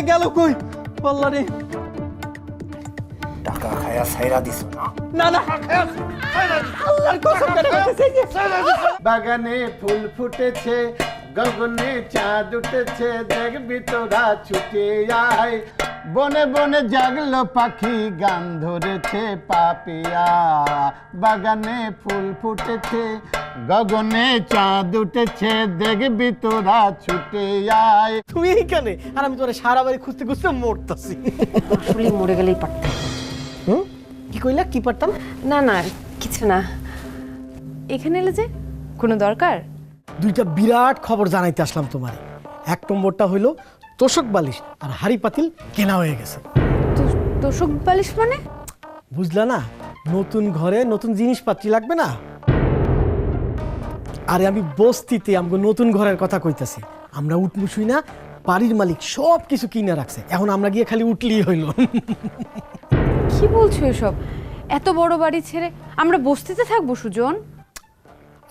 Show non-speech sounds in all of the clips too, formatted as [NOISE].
হায় গেল কই? বললা রে টাকা খায়া সাইরা দিছ না? না না। আল্লাহর কসম করে বাগানে ফুল ফুটেছে গগনে চাঁদ উঠেছে দেখবি তোরা ছুটে আয়। বনে বনে জাগলো পাখি গান ধরেছে পাপিয়া। বাগানে ফুল ফুটেছে গগনে চাঁদ উঠেছে দেখবি তোরা ছুটে আয়। তুমি এইখানে? আর আমি তোরা সারা বাড়ি খুঁজতে খুঁজতে মরতাছি। আসলে মরে গেলেই পারতাম। হুম? কি কইলা? কি পারতাম? না না কিছু না। এখানে এলে যে কোনো দরকার? দুইটা বিরাট খবর জানাইতে আসলাম তোমার। এক নম্বরটা হইল তোষক বালিশ আর হাড়ি পাতিল কেনা হয়ে গেছে। তোষক বালিশ মানে? বুঝলা না নতুন ঘরে নতুন জিনিসপাতি লাগবে না? আরে আমি বস্তিতে আমাকে নতুন ঘরের কথা কইতাছি। আমরা উঠমুশুই না বাড়ির মালিক সব কিছু কিনে রাখছে। এখন আমরা গিয়ে খালি উঠলেই হইল। কি বলছো এসব? এত বড় বাড়ি ছেড়ে আমরা বস্তিতে থাকব সুজন?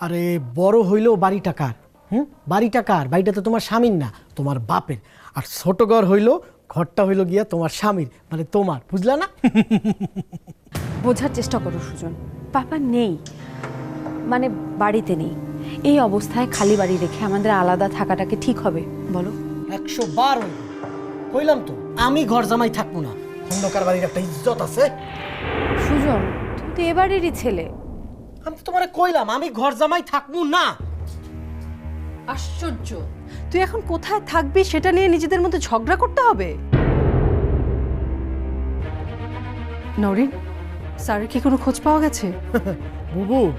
আরে বড় হইলেও বাড়িটা কার? হুম? বাড়িটা কার? বাড়িটা তো তোমার স্বামীর না তোমার বাপের। আর ছোট ঘর হইল ঘরটা হইল গিয়া তোমার স্বামীর মানে তোমার বুঝলা না? [LAUGHS] বোঝার চেষ্টা করো সুজন। পাপা নেই মানে বাড়িতে নেই। এই অবস্থায় খালি বাড়ি রেখে আমাদের আলাদা থাকাটাকে ঠিক হবে বলো। একশো বার কইলাম তো আমি ঘর জামাই থাকব না। খন্দকার বাড়ির একটা ইজ্জত আছে। সুজন তুমি তো এবারেরই ছেলে। আমি তো তোমারে কইলাম আমি ঘর জামাই থাকব না। আশ্চর্য। তুই এখন কোথায় থাকবি সেটা নিয়ে নিজেদের মধ্যে ঝগড়া করতে হবে? নরিন স্যারের কি কোনো খোঁজ পাওয়া গেছে? [LAUGHS] বুবু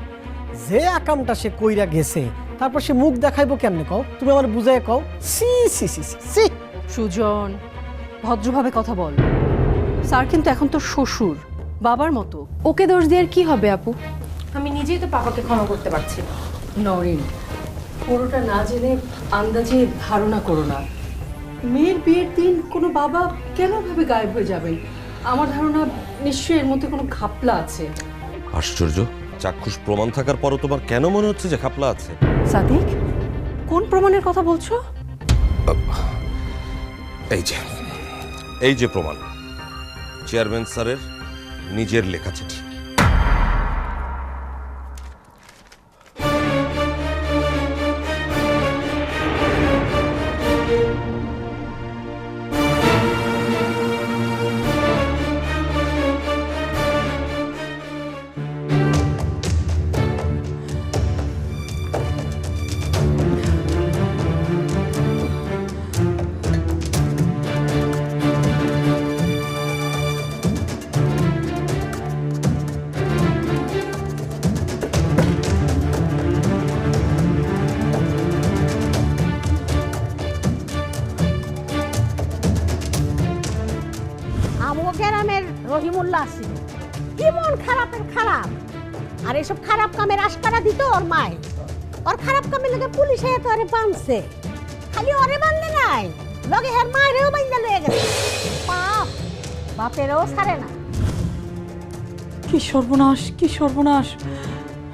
যে আকামটা সে কইরা গেছে তারপর সে মুখ দেখাইবো কেমনে কও? তুমি আমার বুঝাই কও? সি সি সি সি। সুজন ভদ্রভাবে কথা বল। স্যার কিন্তু এখন তোর শ্বশুর বাবার মতো। ওকে দোষ দিয়ে আর কি হবে আপু? নিজেই তো পাপাকে ক্ষমা করতে পারছি না। নরিন পুরোটা না জেনে আন্দাজে ধারণা করো না। মেয়ের বিয়ের দিন কোনো বাবা কেন ভাবে গায়েব হয়ে যাবেন? আমার ধারণা নিশ্চয়ই এর মধ্যে কোনো ঘাপলা আছে। আশ্চর্য চাক্ষুষ প্রমাণ থাকার পরও তোমার কেন মনে হচ্ছে যে খাপলা আছে? সাদিক কোন প্রমাণের কথা বলছো? এই যে এই যে প্রমাণ চেয়ারম্যান স্যারের নিজের লেখা চিঠি। রহিমুল্লাহ আছে কি মন খারাপের খারাপ? আর এসব খারাপ কামের আশকারা দিত ওর মায় ওর খারাপ কামের লগে পুলিশে তো আরে বাঁধছে খালি ওরে বাঁধলে নাই, লগে হের মায়েরও বাইন্দা লয়ে গেছে। বাপ, বাপেরও ছাড়ে না। কি সর্বনাশ কি সর্বনাশ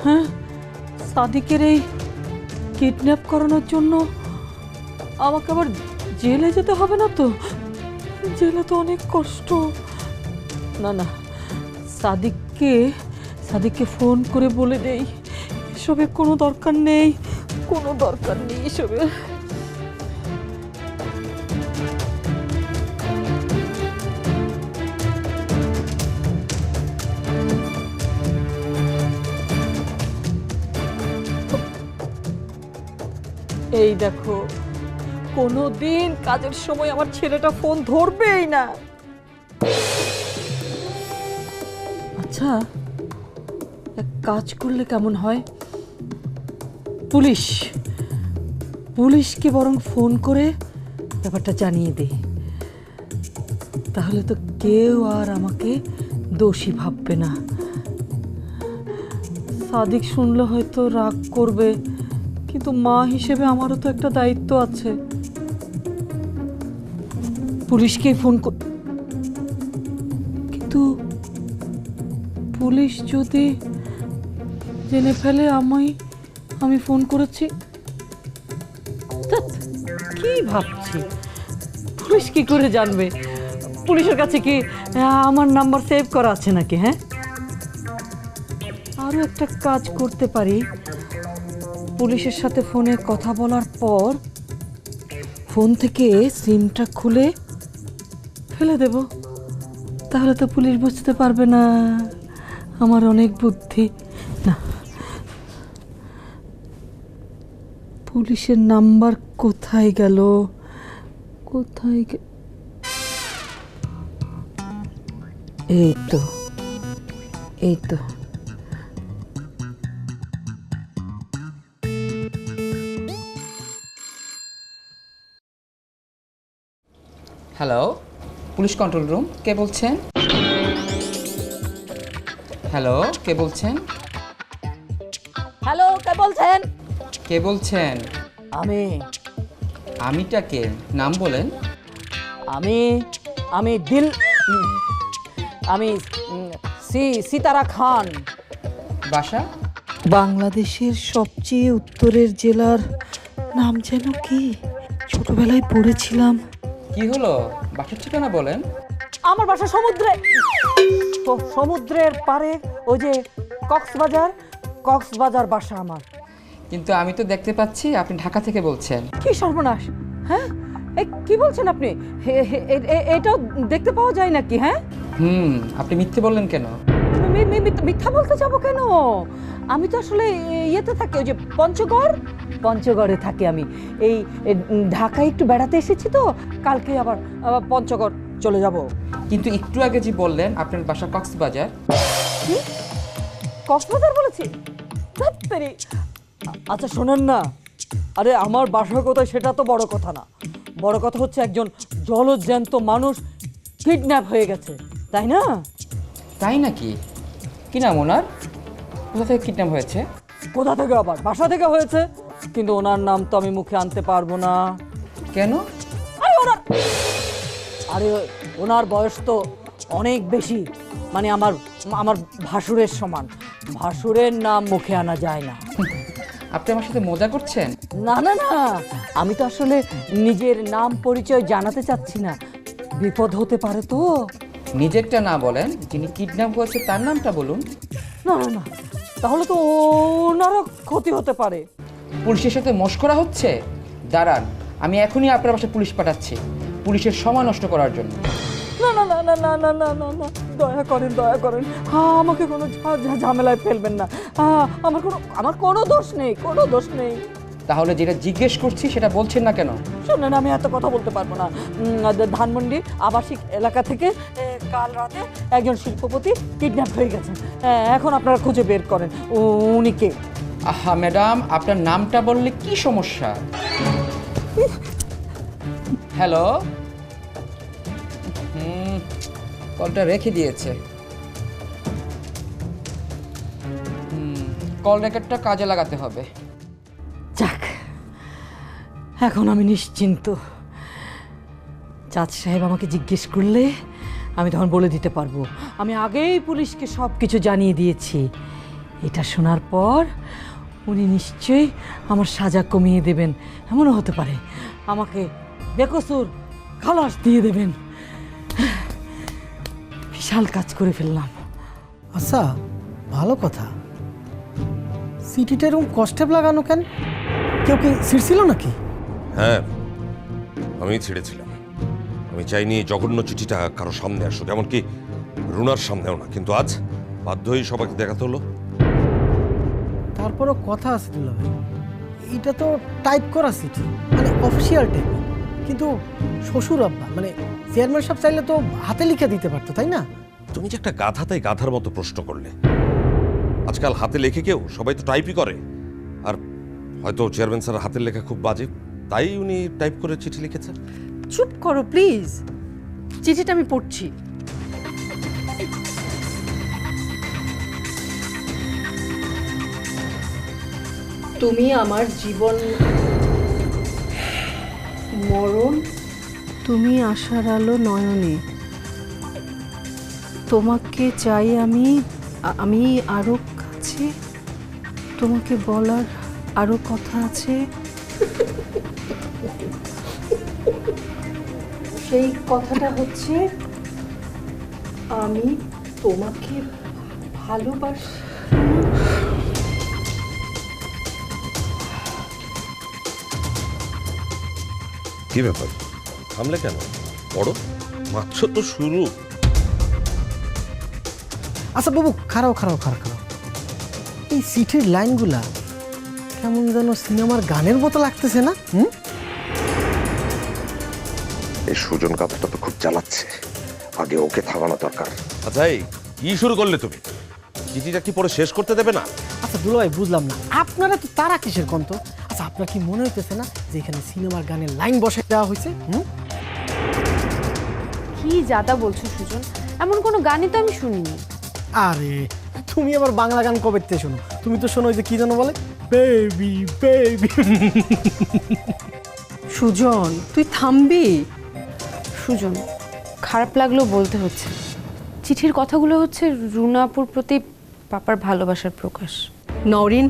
হ্যাঁ? সাদিকের এই কিডন্যাপ করানোর জন্য আমাকে আবার জেলে যেতে হবে না তো? জেলে তো অনেক কষ্ট। না না। সাদিককে সাদিককে ফোন করে বলে দেই এসবের কোনো দরকার নেই, কোনো দরকার নেই এসবের এই দেখো, কোনো দিন কাজের সময় আমার ছেলেটা ফোন ধরবেই না। আচ্ছা এক কাজ করলে কেমন হয়? পুলিশ। পুলিশকে বরং ফোন করে ব্যাপারটা জানিয়ে দে। তাহলে তো কেউ আর আমাকে দোষী ভাববে না। সাদিক শুনলে হয়তো রাগ করবে, কিন্তু মা হিসেবে আমারও তো একটা দায়িত্ব আছে। পুলিশকেই ফোন পুলিশ যদি। জেনে ফেলে আমি আমি ফোন করেছি। কি ভাবছি? পুলিশ কি করে জানবে? পুলিশের কাছে কি আমার নাম্বার সেভ করা আছে নাকি হ্যাঁ? আরও একটা কাজ করতে পারি। পুলিশের সাথে ফোনে কথা বলার পর ফোন থেকে সিমটা খুলে ফেলে দেব। তাহলে তো পুলিশ বুঝতে পারবে না। আমার অনেক বুদ্ধি। না। পুলিশের নাম্বার কোথায় গেল? কোথায় এই তো। এই তো। হ্যালো পুলিশ কন্ট্রোল রুম কে বলছেন? হ্যালো কে বলছেন? হ্যালো কে বলছেন? কে বলছেন? আমি। আমিটা কে? নাম বলেন। আমি আমি দিল আমি সি সিতারা খান। বাসা? বাংলাদেশের সবচেয়ে উত্তরের জেলার নাম যেন কি? ছোটবেলায় পড়েছিলাম। কি হলো? বাসার ঠিকানা বলেন। আমার বাসা সমুদ্রে। সমুদ্রের পারে ওই যে কক্সবাজার কক্সবাজার বাসা আমার। কিন্তু আমি তো দেখতে পাচ্ছি আপনি ঢাকা থেকে বলছেন। কি সর্বনাশ হ্যাঁ? কি বলছেন আপনি? এটাও দেখতে পাওয়া যায় নাকি হ্যাঁ? হুম আপনি মিথ্যে বললেন কেন? মিথ্যা- বলতে যাব কেন? আমি তো আসলে ইয়েতে থাকি ওই যে পঞ্চগড় পঞ্চগড়ে থাকি আমি। এই ঢাকায় একটু বেড়াতে এসেছি তো কালকে আবার পঞ্চগড় চলে যাব। কিন্তু একটু আগে যে বললেন আপনার বাসা কক্সবাজার। কক্সবাজার বলেছি। আচ্ছা শোনেন না। আরে আমার বাসা কোথায় সেটা তো বড় কথা না। বড় কথা হচ্ছে একজন জলজ্যান্ত মানুষ কিডন্যাপ হয়ে গেছে। তাই না? তাই নাকি? কি নাম ওনার? কোথা থেকে কিডন্যাপ হয়েছে? কোথা থেকে আবার? বাসা থেকে হয়েছে। কিন্তু ওনার নাম তো আমি মুখে আনতে পারব না। কেন? আরে ওনার আরে ওনার বয়স তো অনেক বেশি। মানে আমার আমার ভাসুরের সমান। ভাসুরের নাম মুখে আনা যায় না। আপনি আমার সাথে মজা করছেন? না না না। আমি তো আসলে নিজের নাম পরিচয় জানাতে চাচ্ছি না। বিপদ হতে পারে তো। নিজেরটা না বলেন যিনি কিডন্যাপ হয়েছে তার নামটা বলুন। না না না। তাহলে তো ওনারও ক্ষতি হতে পারে। পুলিশের সাথে মস্করা হচ্ছে? দাঁড়ান আমি এখনই আপনার বাসায় পুলিশ পাঠাচ্ছি। পুলিশের সময় নষ্ট করার জন্য। না না না না না না না না না। দয়া করেন দয়া করেন। আমাকে কোনো ঝামেলায় ফেলবেন না। আমার কোনো আমার কোনো দোষ নেই কোনো দোষ নেই। তাহলে যেটা জিজ্ঞেস করছি সেটা বলছেন না কেন? শোনেন আমি এত কথা বলতে পারব না। ধানমন্ডি আবাসিক এলাকা থেকে কাল রাতে একজন শিল্পপতি কিডন্যাপ হয়ে গেছেন। এখন আপনারা খুঁজে বের করেন উনি কে? আহা ম্যাডাম আপনার নামটা বললে কি সমস্যা? হ্যালো হুম কলটা রেখে দিয়েছে। হুম কল রেকর্ডটা কাজে লাগাতে হবে। যাক, এখন আমি নিশ্চিন্ত। জাজ সাহেব আমাকে জিজ্ঞেস করলে আমি তখন বলে দিতে পারব। আমি আগেই পুলিশকে সব কিছু জানিয়ে দিয়েছি। এটা শোনার পর উনি নিশ্চয়ই আমার সাজা কমিয়ে দেবেন। এমনও হতে পারে। আমাকে বেকসুর খালাস দিয়ে দেবেন। বিশাল কাজ করে ফেললাম। আচ্ছা ভালো কথা। সিটিটা এরকম কষ্টেপ লাগানো কেন? কেউ কি ছিঁড়ছিল নাকি? হ্যাঁ আমি ছিঁড়েছিলাম। আমি চাইনি জঘন্য চিঠিটা কারও সামনে আসুক এমনকি রুনার সামনেও না। কিন্তু আজ বাধ্য হয়ে সবাইকে দেখাতে হলো। তারপরও কথা আছে দুলা ভাই এটা তো টাইপ করা সিটি মানে অফিসিয়াল টাইপ। কিন্তু শ্বশুর আব্বা মানে চেয়ারম্যান সাহেব চাইলে তো হাতে লিখে দিতে পারতো তাই না? তুমি যে একটা গাধা তাই গাধার মতো প্রশ্ন করলে। আজকাল হাতে লেখে কেউ সবাই তো টাইপই করে। আর হয়তো চেয়ারম্যান স্যার হাতের লেখা খুব বাজে তাই উনি টাইপ করে চিঠি লিখেছেন চুপ করো প্লিজ চিঠিটা আমি পড়ছি। তুমি আমার জীবন মরণ তুমি আশার আলো নয়নে। তোমাকে চাই আমি আমি আরও কাছে। তোমাকে বলার আরও কথা আছে। সেই কথাটা হচ্ছে, আমি তোমাকে ভালোবাসি। কি ব্যাপার? থামলে কেন? বড় মাত্র তো শুরু। আচ্ছা বাবু খারাও খারাও খারাপ খারাও এই সিটির লাইনগুলা কেমন যেন সিনেমার গানের মতো লাগতেছে না হুম? এই সুজন গাধাটা তো খুব জ্বালাচ্ছে। আগে ওকে থামানো দরকার। আচ্ছা এই কি শুরু করলে তুমি? চিঠিটা কি পরে শেষ করতে দেবে না? আচ্ছা দুলো ভাই বুঝলাম না। আপনারা তো তারা কিসের কন্ত আচ্ছা আপনার কি মনে হইতেছে না যে এখানে সিনেমার গানের লাইন বসে দেওয়া হয়েছে হুম? কি যাতা বলছো সুজন? এমন কোনো গানই তো আমি শুনিনি। আরে তুমি আবার বাংলা গান কবে থেকে শোনো? তুমি তো শোনো ওই যে কি যেন বলে? Baby baby. সুজন তুই থামবি? সুজন খারাপ লাগলেও বলতে হচ্ছে চিঠির কথাগুলো হচ্ছে রুনাপুর প্রতি পাপার ভালোবাসার প্রকাশ। নরিন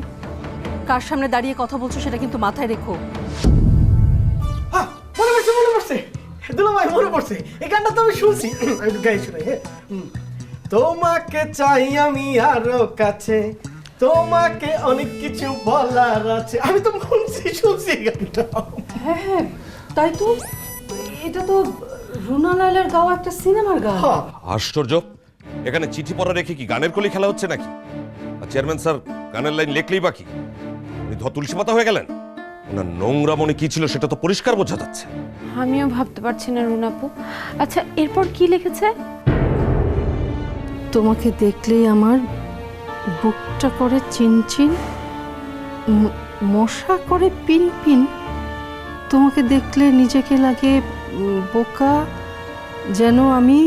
কার সামনে দাঁড়িয়ে কথা বলছো সেটা কিন্তু মাথায় রেখো। মনে পড়ছে মনে পড়ছে। দুলো ভাই মনে পড়ছে। এই গানটা তো আমি শুনছি। একটু গাই শুনে হ্যাঁ। তোমাকে চাই আমি আরও কাছে। তোমাকে অনেক কিছু বলার আছে। আমি তো শুনছি শুনছি এই গানটা। হ্যাঁ হ্যাঁ। তাই তো? এটা তো রুনা লাইলার গাওয়া একটা সিনেমার গান। হ্যাঁ আশ্চর্য। এখানে চিঠি পড়া রেখে কি গানের কলি খেলা হচ্ছে নাকি? চেয়ারম্যান স্যার গানের লাইন লেখলেই বাকি তুলসী পাতা হয়ে গেলেন? ওনার নোংরা মনে কি ছিল সেটা তো পরিষ্কার বোঝা যাচ্ছে। আমিও ভাবতে পারছি না রুনাপু আচ্ছা এরপর কি লিখেছে? তোমাকে দেখলেই আমার বুকটা করে চিনচিন মশা করে পিন পিন। তোমাকে দেখলে নিজেকে লাগে বোকা যেন আমি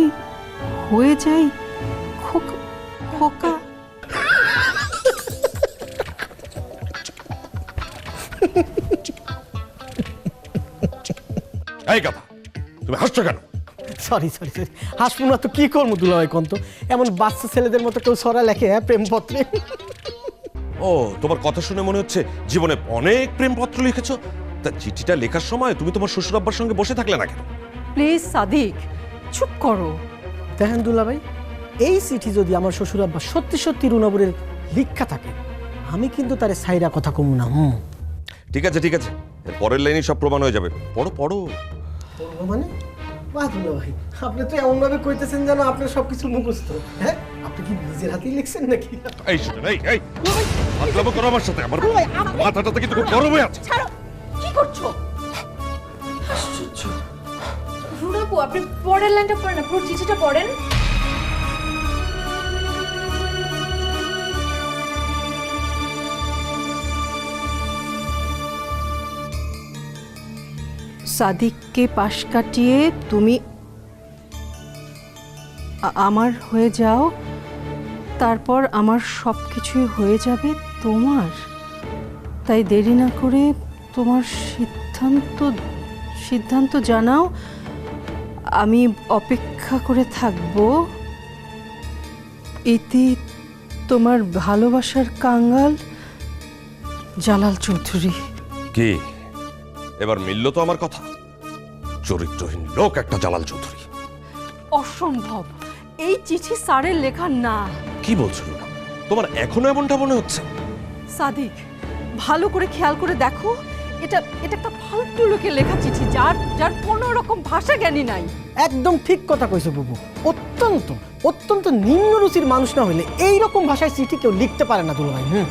হয়ে যাই খোকা খোকা। এই কথা তুমি হাসছো কেন? সরি সরি সরি হাসবো না তো কি করব দুলা ভাই কন্ত? এমন বাচ্চা ছেলেদের মতো কেউ সরা লেখে হ্যাঁ প্রেমপত্রে? ও তোমার কথা শুনে মনে হচ্ছে জীবনে অনেক প্রেমপত্র লিখেছো? তা চিঠিটা লেখার সময় তুমি তোমার শ্বশুর আব্বার সঙ্গে বসে থাকলে না কেন? প্লিজ সাদিক চুপ করো। দেখেন দুলা ভাই এই চিঠি যদি আমার শ্বশুর আব্বা সত্যি সত্যি রুনাবুরের লিখা থাকে আমি কিন্তু তারে সাইরা কথা কমু না হুম। ঠিক আছে ঠিক আছে। পরের লাইনে সব প্রমাণ হয়ে যাবে। পড়ো পড়ো। বলব মানে? বাহ ভাই আপনি তো এমন ভাবে কইতেছেন যেন আপনার সবকিছু মুখস্থ। হ্যাঁ? আপনি কি নিজের হাতেই লিখছেন নাকি? এই সুজন এই এই আদলামো করো আমার সাথে আমার মাথাটা কিন্তু খুব গরম হয়ে আছে কি করছ? রুনাপু আপনি পরের লাইনটা পড়েন না পুরো চিঠিটা পড়েন। সাদিককে পাশ কাটিয়ে তুমি আমার হয়ে যাও, তারপর আমার সব কিছুই হয়ে যাবে তোমার। তাই দেরি না করে তোমার সিদ্ধান্ত সিদ্ধান্ত জানাও, আমি অপেক্ষা করে থাকব। এতে তোমার ভালোবাসার কাঙ্গাল, জালাল চৌধুরী। কি? এবার মিলল তো আমার কথা। চরিত্রহীন লোক একটা জালাল চৌধুরী। অসম্ভব। এই চিঠি স্যারের লেখা না। কি বলছো? তোমার? এখনও এমনটা মনে হচ্ছে? সাদিক ভালো করে খেয়াল করে দেখো এটা এটা একটা ফালতু লোকের লেখা চিঠি যার যার কোনো রকম ভাষা জ্ঞানী নাই। একদম ঠিক কথা কইছো বুবু। অত্যন্ত অত্যন্ত নিম্ন রুচির মানুষ না হইলে এই রকম ভাষায় চিঠি কেউ লিখতে পারে না দুলাভাই হুম?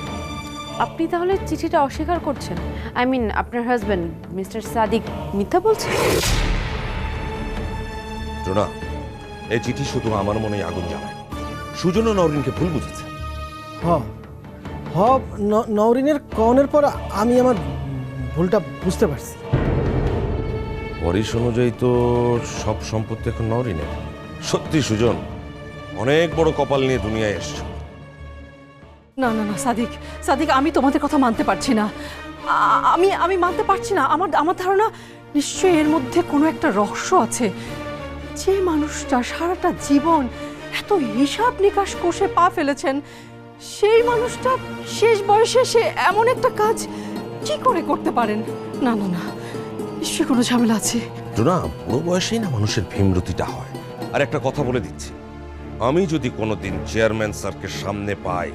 আপনি তাহলে চিঠিটা অস্বীকার করছেন? আই মিন আপনার হাজবেন্ড মিস্টার সাদিক মিথ্যা বলছেন? জোনা এই চিঠি শুধু আমার মনে আগুন জ্বালায়। সুজন ও নরিনকে ভুল বুঝেছে। হ হ নওরিনের কনের পর আমি আমার ভুলটা বুঝতে পারছি। পরিস অনুযায়ী তো সব সম্পত্তি এখন নরিনের সত্যি সুজন অনেক বড় কপাল নিয়ে দুনিয়ায় এসছো। না না না, সাদিক সাদিক, আমি তোমাদের কথা মানতে পারছি না। আমি আমি মানতে পারছি না। আমার আমার ধারণা নিশ্চয়ই এর মধ্যে কোনো একটা রহস্য আছে। যে মানুষটা সারাটা জীবন এত হিসাব নিকাশ কষে পা ফেলেছেন, সেই মানুষটা শেষ বয়সে সে এমন একটা কাজ কি করে করতে পারেন? না না না, নিশ্চয়ই কোনো ঝামেলা আছে। জোনা বুড়ো বয়সেই না মানুষের ভীমরতিটা হয়। আর একটা কথা বলে দিচ্ছি। আমি যদি কোনোদিন চেয়ারম্যান স্যারকে সামনে পাই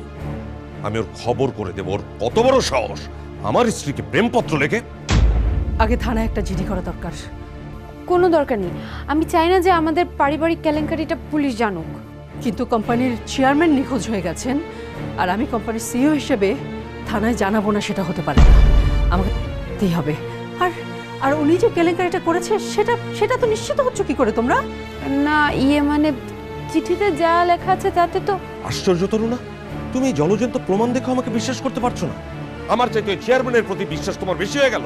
আমি ওর খবর করে দেব। ওর কত বড় সাহস? আমার স্ত্রীকে প্রেমপত্র লেখে? আগে থানায় একটা জিডি করা দরকার। কোনো দরকার নেই। আমি চাই না যে আমাদের পারিবারিক কেলেঙ্কারিটা পুলিশ জানুক। কিন্তু কোম্পানির চেয়ারম্যান নিখোঁজ হয়ে গেছেন আর আমি কোম্পানির সিইও হিসেবে থানায় জানাব না সেটা হতে পারে না। আমাকে দিতেই হবে। আর আর উনি যে কেলেঙ্কারিটা করেছে সেটা সেটা তো নিশ্চিত হচ্ছে কি করে তোমরা? না ইয়ে মানে চিঠিতে যা লেখা আছে তাতে তো আশ্চর্য তরু না তুমি এই জলজন্ত প্রমাণ দেখে আমাকে বিশ্বাস করতে পারছ না। আমার চাইতে চেয়ারম্যানের প্রতি বিশ্বাস তোমার বেশি হয়ে গেল।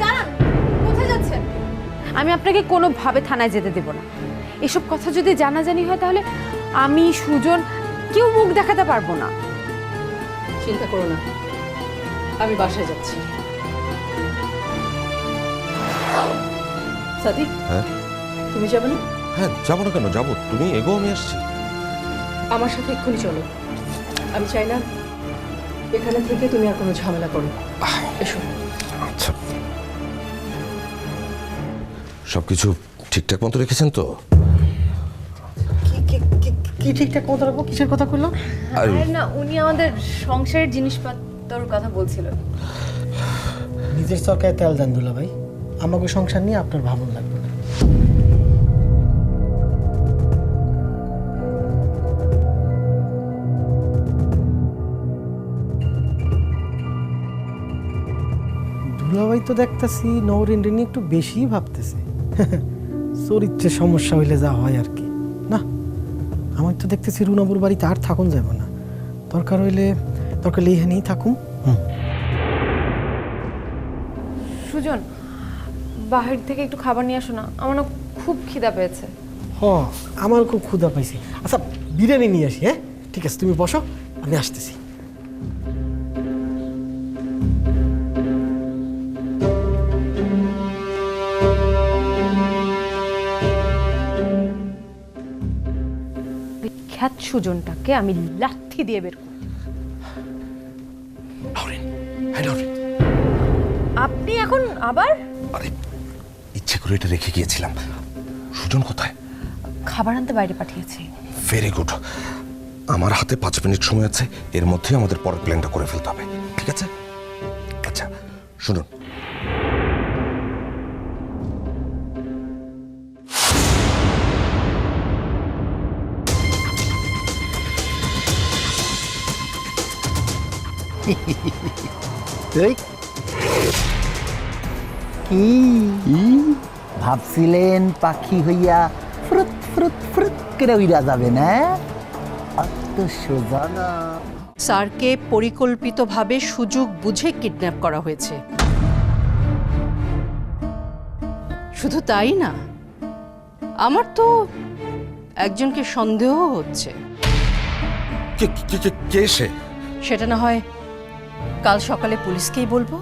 দাঁড়ান কোথায় যাচ্ছেন? আমি আপনাকে কোনোভাবে থানায় যেতে দেব না। এসব কথা যদি জানাজানি হয় তাহলে আমি সুজন কেউ মুখ দেখাতে পারব না। চিন্তা করো না আমি বাসায় যাচ্ছি। সাদিক হ্যাঁ? তুমি যাবে না? হ্যাঁ যাব না কেন? যাব। তুমি এগো আমি আসছি। আমার সাথে এক্ষুনি চলো। আমি চাই না এখানে থেকে তুমি আর কোনো ঝামেলা করো। এসো। আচ্ছা। সবকিছু ঠিকঠাক মতো রেখেছেন তো? কি কি কি- কি ঠিকঠাক কথা রাখব? কিসের কথা আর না উনি আমাদের সংসারের জিনিসপত্রর কথা বলছিল। নিজের সরকারে তেল দেন দুলাভাই। আমাকে সংসার নিয়ে আপনার ভাবন লাগবে না। দুলাভাই তো দেখতেছি নৌরিন রিনি একটু বেশি ভাবতেছে। চরিত্রে সমস্যা হইলে যা হয় আর কি। না আমার তো দেখতেছি রুনাবুর বাড়িতে আর থাকুন যাব না। দরকার হইলে দরকার হলে এখানেই থাকুন সুজন বাহির থেকে একটু খাবার নিয়ে আসো না। আমার না খুব খিদা পেয়েছে। হ আমার খুব ক্ষুধা পাইছি। আচ্ছা বিরিয়ানি নিয়ে আসি হ্যাঁ? ঠিক আছে তুমি বসো আমি আসতেছি। সুজনটাকে আমি লাথি দিয়ে বের করব হ্যাঁ আপনি এখন আবার? আরে ইচ্ছে করে এটা রেখে গিয়েছিলাম। সুজন কোথায়? খাবার আনতে বাইরে পাঠিয়েছি। ভেরি গুড আমার হাতে পাঁচ মিনিট সময় আছে এর মধ্যেই আমাদের পরের প্ল্যানটা করে ফেলতে হবে। ঠিক আছে? আচ্ছা শুনুন। কি? ভাবছিলেন পাখি হইয়া ফ্রুত ফ্রুত ফ্রুত করে উইরা যাবে না? অত সোজা না। স্যারকে পরিকল্পিতভাবে সুযোগ বুঝে কিডন্যাপ করা হয়েছে। শুধু তাই না আমার তো একজনকে সন্দেহ হচ্ছে। কে কে- কে- সে? সেটা না হয় কাল সকালে পুলিশকেই বলব।